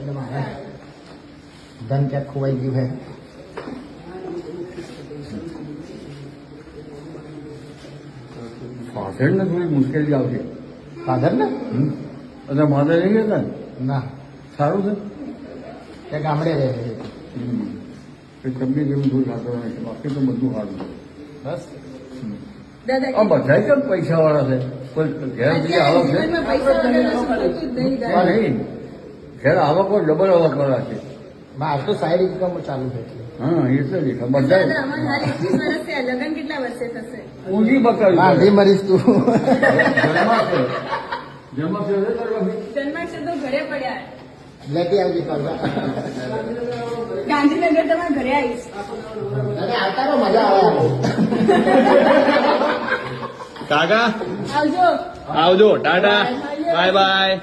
એટલે મારે ધન ક્યાંક ખોવાઈ ગયું હે પાછળને થોડી મુશ્કેલી આવશે ને. અને માતા નહીં ગયા ના સારું છે તે ગામડે રહે છે તમને જેવું થોડું લાગતું નથી બાકી તો બધું સારું છે બસ આ બધા કેમ પૈસા વાળા છે કોઈ ઘેર આવક છે નહીં નહીં આવકો ડબલ આવક વાળા છે. માર તો સાઈડ ઇન્કમ ચાલુ છે હા દાદા, બધા અમારે હાલ 21 લગ્ન કેટલા વર્ષે થશે? મરીશ તું. જન્માશે. જન્માશે છે તારી પાસે? જન્માક્ષર તો ઘરે પડ્યા. લેતી આવજે કરવા ગાંધીનગર તમારા ઘરે આવીશ. અને આવતા રહો મજા આવે કાકા? આવજો. આવજો ટાટા. Bye bye.